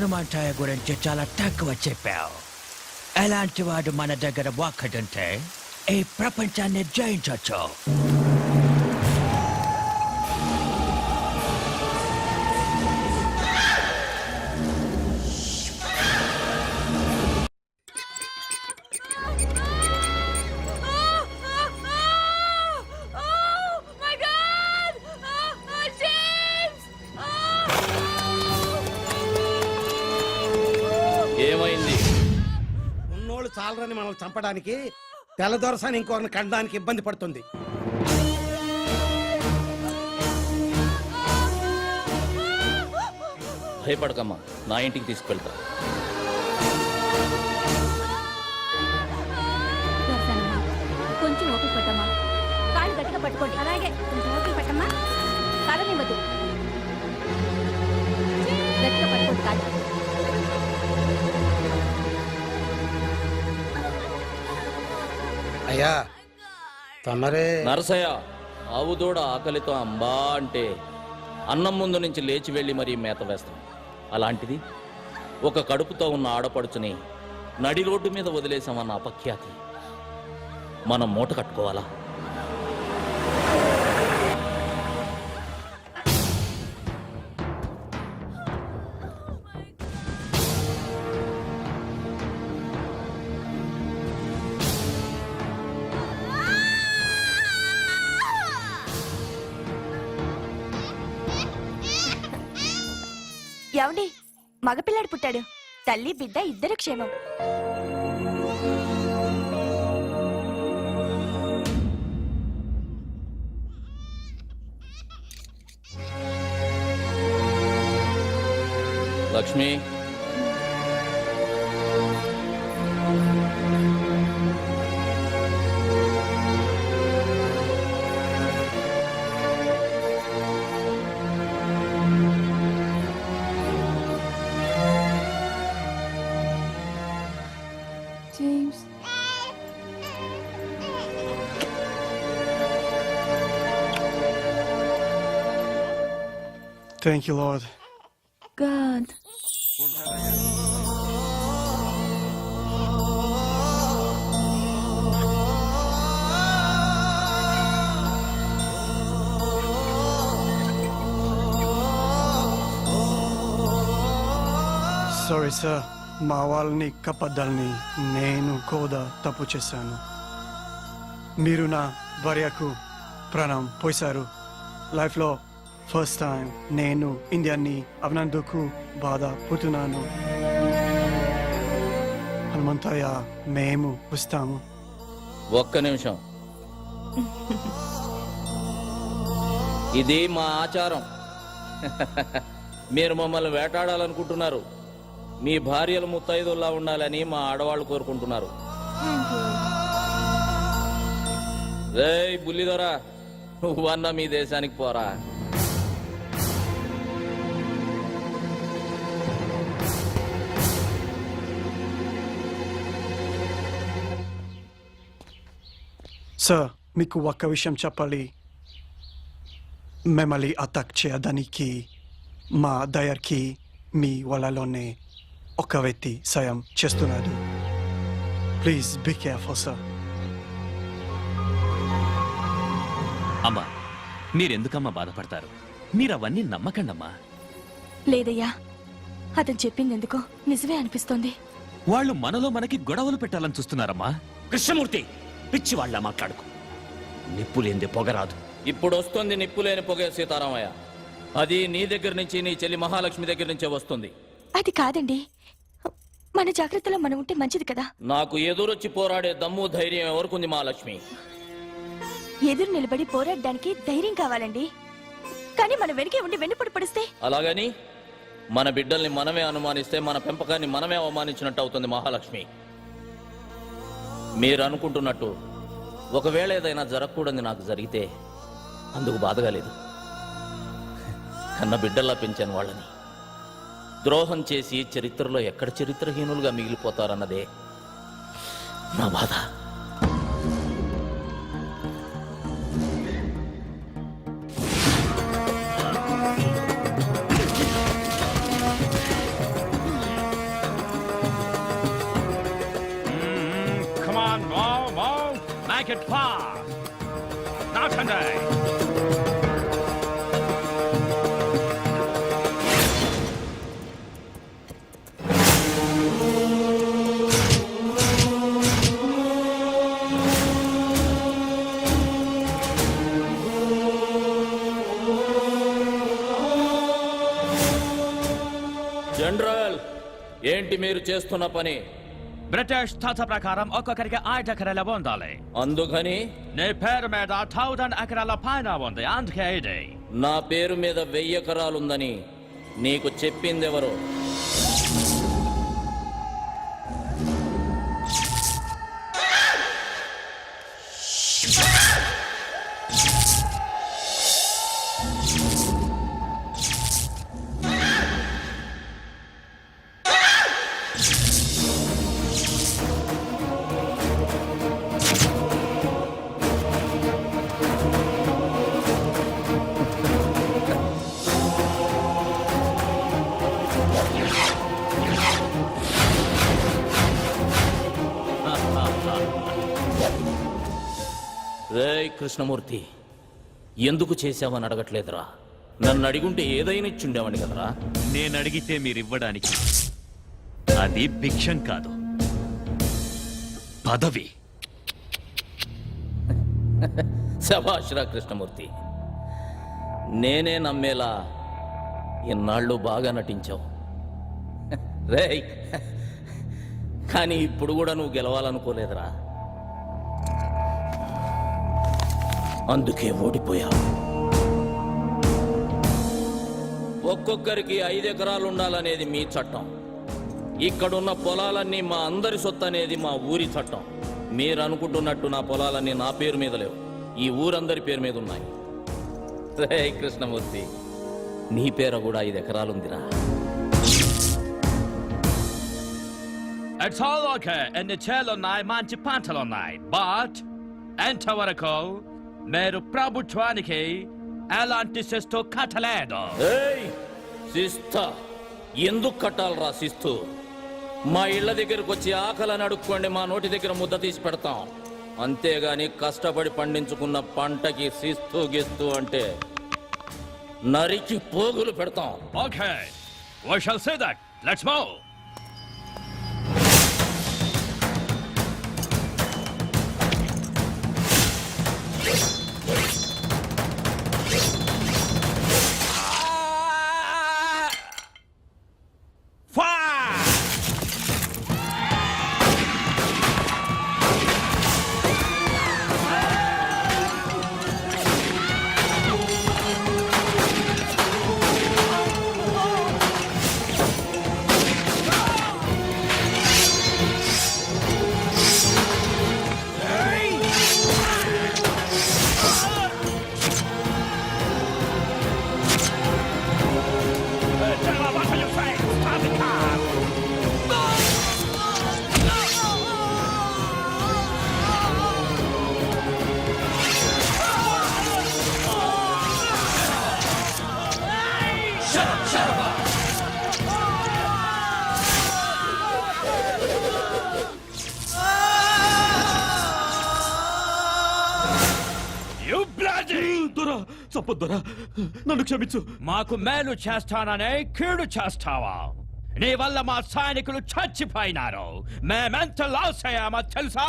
హనుమంతయ్య గురించి చాలా తక్కువ చెప్పావు. ఎలాంటి వాడు మన దగ్గర ఒక్కడుంటే ఈ ప్రపంచాన్ని జయించవచ్చు ఉన్నోళ్ళు చాలరని మనం చంపడానికి తెల్లదొరసాని ఇంకొకరిని కనడానికి ఇబ్బంది పడుతుంది. భయపడకమ్మా నా ఇంటికి తీసుకెళ్తా దర్శనమ్మా కొంచెం ఓపిక పట్టమ్మా. కాళ్ళు గట్టిగా పట్టుకోండి. అలాగే కొంచెం ఓపిక పట్టమ్మా. కాలనివ్వద్దు గట్టిగా పట్టుకోండి కాళ్ళు అయ్యా తమరే. నరసయ్య ఆవు దూడ ఆకలితో అంబా అంటే అన్నం ముందు నుంచి లేచి వెళ్ళి మరీ మేత వేస్తాం. అలాంటిది ఒక కడుపుతో ఉన్న ఆడపడుచుని నడి రోడ్డు మీద వదిలేసామన్న అపఖ్యాతి. మనం మూట కట్టుకోవాలా? తల్లి బిడ్డ ఇద్దరు క్షేమం. Lakshmi. James. Thank you, Lord. God. Sorry, sir. మా వాళ్ళని కప్పద్దాలని నేను కోద తప్పు చేశాను. మీరు నా భార్యకు ప్రాణం పోశారు. లైఫ్లో ఫస్ట్ టైం నేను ఇండియాని అవనందుకు బాధపడుతున్నాను. హనుమంతయ్య మేము వస్తాము. ఒక్క నిమిషం. ఇది మా ఆచారం. మీరు మమ్మల్ని వేటాడాలనుకుంటున్నారు. మీ భార్యలు ముత్తైదుల్లా ఉండాలని మా ఆడవాళ్ళు కోరుకుంటున్నారు. రేయ్ బుల్లిదొరా నువ్వన్నా మీ దేశానికి పోరా. సార్ మీకు ఒక్క విషయం చెప్పాలి. మిమ్మల్ని అటాక్ చేయడానికి మా దయర్కి మీ వలలోనే ఒక వ్యక్తి సాయం చేస్తున్నాడు. ప్లీజ్ బీ కేర్ఫుల్ సార్ అమ్మా మీరెందుకమ్మా బాధపడతారు? మీరు అవన్నీ నమ్మకండమ్మా. లేదయ్యా అతను చెప్పింది ఎందుకో నిజమే అనిపిస్తోంది. వాళ్ళు మనలో మనకి గొడవలు పెట్టాలని చూస్తున్నారమ్మా. కృష్ణమూర్తి పిచ్చి వాళ్ళ మాట్లాడుకో. నిప్పు లేనిదే పొగరాదు ఇప్పుడు వస్తుంది నిప్పులేని పొగే సీతారామయ్య. అది నీ దగ్గర నుంచి నీ చెల్లి మహాలక్ష్మి దగ్గర నుంచే వస్తుంది. అది కాదండి. మన జాగ్రత్తలో మనం ఉంటే మంచిది కదా. నాకు ఎదురొచ్చి పోరాడే దమ్ము ధైర్యం ఎవరుకుంది మహాలక్ష్మి? ఎదురు నిలబడి పోరాడడానికి ధైర్యం కావాలండి. కానీ మన వెనకే ఉండి వెన్నుపడి పడిస్తే? అలాగని మన బిడ్డల్ని మనమే అనుమానిస్తే మన పెంపకాన్ని మనమే అవమానించినట్టు అవుతుంది మహాలక్ష్మి. మీరు అనుకుంటున్నట్టు ఒకవేళ ఏదైనా జరగకూడదు నాకు జరిగితే అందుకు బాధగా లేదు. కన్న బిడ్డల్లా పెంచాను వాళ్ళని. ద్రోహం చేసి చరిత్రలో ఎక్కడ చరిత్రహీనులుగా మిగిలిపోతారన్నదే నా బాధ mm-hmm. Come on, Mom, make it fast. Now tonight. ఏంటి మీరు చేస్తున్న పని. బ్రిటిష్ తాత ప్రకారం ఒక్కొక్కరికి ఐదు ఎకరాల ఉండాలి. అందుకని నీ పేరు మీద థౌజండ్ ఎకరాల పైన ఉంది. అందుకే ఇది. నా పేరు మీద వెయ్యి ఎకరాలుందని నీకు చెప్పిందెవరు? రేయ్ కృష్ణమూర్తి ఎందుకు చేశావని అడగట్లేదురా. నన్ను అడిగుంటే ఏదైనా ఇచ్చుండేవాడిని కదరా. నేను అడిగితే మీరు ఇవ్వడానికి అది భిక్షం కాదు. పదవి. శభాష్రా కృష్ణమూర్తి నేనే నమ్మేలా ఇన్నాళ్ళు బాగా నటించావు. రేయ్ కానీ ఇప్పుడు కూడా నువ్వు గెలవాలనుకోలేదురా. అందుకే ఓడిపోయావు ఒక్కొక్కరికి ఐదు ఎకరాలు ఉండాలనేది మీ చట్టం. ఇక్కడున్న పొలాలన్నీ మా అందరి సొత్తు అనేది మా ఊరి చట్టం. మీరు అనుకుంటున్నట్టు నా పొలాలన్నీ నా పేరు మీద లేవు. ఈ ఊరందరి పేరు మీద ఉన్నాయి. రే కృష్ణమూర్తి. నీ పేర కూడా ఐదు ఎకరాలుందిరా. It's all okay. ఎన్ని చేలు ఉన్నాయి మంచి పంటలు ఉన్నాయి బట్ ఎంతవరకు మీరు ప్రభుత్వానికి ఎలాంటి శిస్తు కట్టలేదు. ఏయ్ శిస్త. ఎందుకు కట్టాలరా శిస్తు? మా ఇళ్ళ దగ్గరకు వచ్చి ఆకలని అడుక్కోండి మా నోటి దగ్గర ముద్ద తీసి పెడతాం. అంతేగాని కష్టపడి పండించుకున్న పంటకి శిస్తు గిస్తు అంటే నరికి పోగులు పెడతాం. Okay we shall see that. Let's move. చంపొద్దురా. నన్ను క్షమించు. మాకు మేలు చేస్తాననే కీడు చేస్తావా? నీ వల్ల మా సైనికులు చచ్చిపోయినారు. మేమెంత లాస్ అయ్యామో తెలుసా?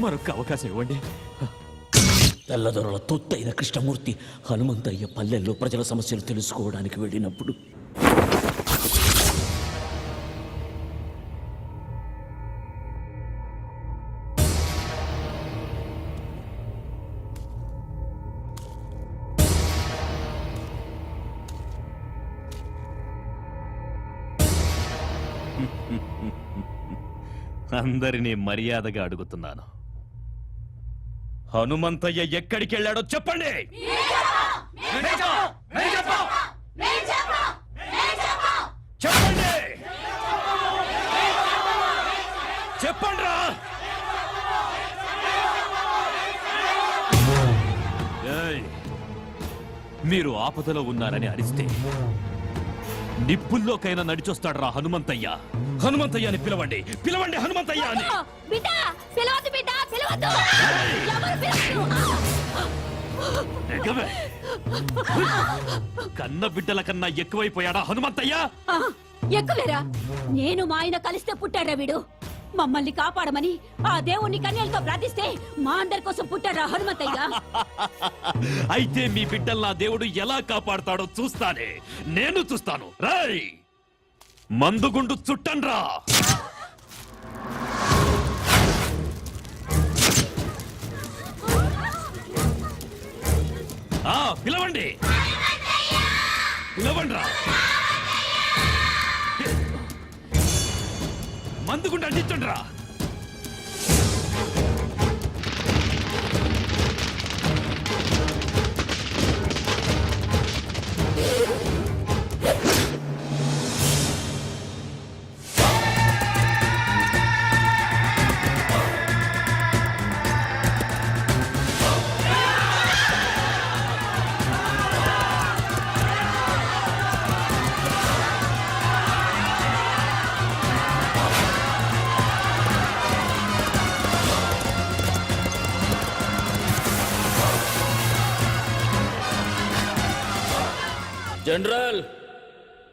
మరొక అవకాశం ఇవ్వండి. తెల్లదొరల తొత్తైన కృష్ణమూర్తి హనుమంతయ్య పల్లెల్లో ప్రజల సమస్యలు తెలుసుకోవడానికి వెళ్ళినప్పుడు. అందరినీ మర్యాదగా అడుగుతున్నాను. హనుమంతయ్య ఎక్కడికి వెళ్ళాడో చెప్పండి! చెప్పండి చెప్పండ్రా మీరు ఆపదలో ఉన్నారని అరిస్తే నిప్పుల్లోకైనా నడిచొస్తాడు రా హనుమంతయ్య. హనుమంతయ్య అని పిలవండి. పిలవండి హనుమంతయ్య అని. బిడ్డ పిలవద్దు బిడ్డ పిలవద్దు. ఎవరు పిలవద్దు? ఎగవే. కన్న బిడ్డల కన్నా ఎక్కువైపోయాడా హనుమంతయ్య? ఎక్కువేరా? నేను మా ఆయన కలిస్తే పుట్టాడా వీడు. మమ్మల్ని కాపాడమని ఆ దేవుణ్ణి కన్యలతో ప్రార్థిస్తే మా అందరి కోసం పుట్టాడా హనుమంతయ్య. అయితే మీ బిడ్డల్లా దేవుడు ఎలా కాపాడతాడో చూస్తానే. నేను చూస్తాను. రై మందుగుండు చుట్టండ్రా ఆ పిలవండి. పిలవండ్రా మందుగుండు అందించండ్రా జనరల్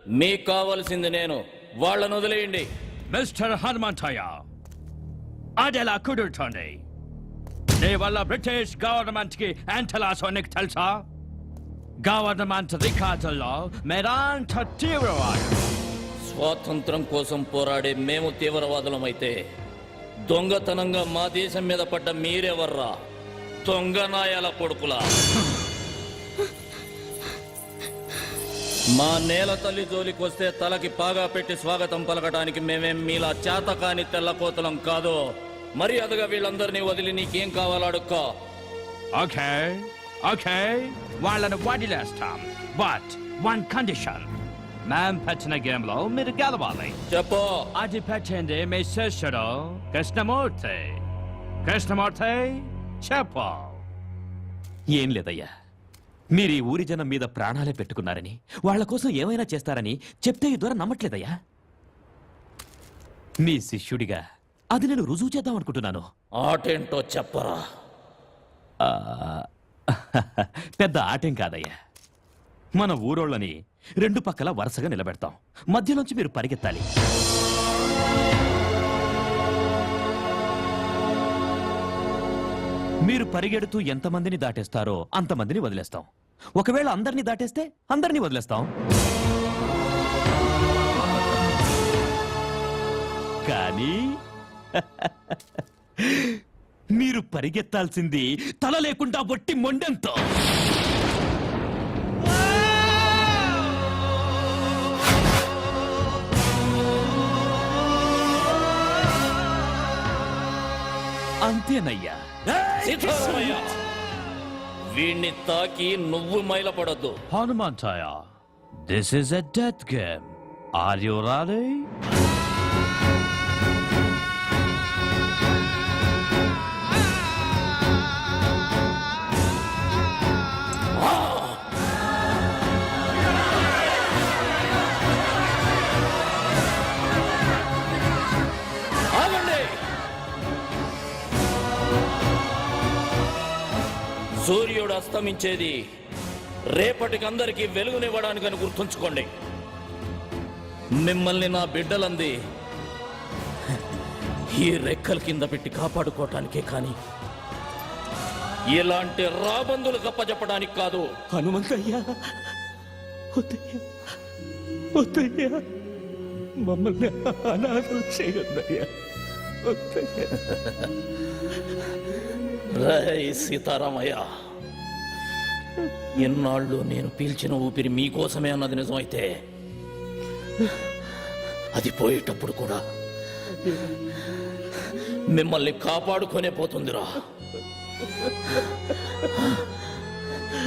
మీకు కావాల్సింది నేను వాళ్ళను వదిలేయండి. మిస్టర్ హనుమంతయ్య అదెలా కుదురుతోంది? నీ వల్ల బ్రిటిష్ గవర్నమెంట్కి ఎంతలాసో నీకు తెలుసా? గవర్నమెంట్ రికార్డుల్లో మేరాంత తీవ్రవాదు. స్వాతంత్రం కోసం పోరాడే మేము తీవ్రవాదులమైతే దొంగతనంగా మా దేశం మీద పడ్డ మీరెవర్రా? దొంగ నాయాల కొడుకులా? మా నేల తల్లి జోలికొస్తే తలకి పాగా పెట్టి స్వాగతం పలకడానికి మేమేం మీలా చేతకాని తెల్లకోతలం కాదు. మర్యాదగా వీళ్ళందరినీ వదిలి నీకేం కావాలో అడుక్కో? ఓకే ఓకే వాళ్ళని వదిలేస్తాం. బట్ వన్ కండిషన్ మేం పెట్టిన గేమ్లో మీరు గెలవాలి. చెప్పు. అది పెట్టింది మీ శిష్యుడు కృష్ణమూర్తి. కృష్ణమూర్తి చెప్పు. ఏం లేదయ్యా. మీరు ఈ ఊరి జనం మీద ప్రాణాలే పెట్టుకున్నారని వాళ్ళ కోసం ఏమైనా చేస్తారని చెప్తే ఈ ద్వారా నమ్మట్లేదయ్యా. మీ శిష్యుడిగా అది నేను రుజువు చేద్దాం అనుకుంటున్నాను. ఆటేంటో చెప్పరా. ఆ, పెద్ద ఆటేం కాదయ్యా. మన ఊరోళ్ళని రెండు పక్కల వరుసగా నిలబెడతాం. మధ్యలోంచి మీరు పరిగెత్తాలి. మీరు పరిగెడుతూ ఎంతమందిని దాటేస్తారో అంతమందిని వదిలేస్తాం. ఒకవేళ అందరినీ దాటేస్తే అందరినీ వదిలేస్తాం. కానీ మీరు పరిగెత్తాల్సింది తల లేకుండా ఒట్టి మొండెంతో. అంతేనయ్యా. సీతారామయ్య వీణ్ణి తాకి నువ్వు మైలపడద్దు. Hanumanthayya this is a death game are you ready అస్తమించేది. రేపటికి అందరికీ వెలుగునివ్వడానికని గుర్తుంచుకోండి. మిమ్మల్ని నా బిడ్డలంది ఈ రెక్కల కింద పెట్టి కాపాడుకోవటానికే కానీ ఇలాంటి రాబందులు కప్పచెప్పడానికి కాదు. హనుమంతయ్యా వద్దయ్యా మమ్మల్ని అనాథం చేయొద్దయ్యా రై సీతారామయ్య ఎన్నాళ్ళు నేను పీల్చిన ఊపిరి మీకోసమే అన్నది నిజమైతే అది పోయేటప్పుడు కూడా మిమ్మల్ని కాపాడుకునే పోతుందిరా.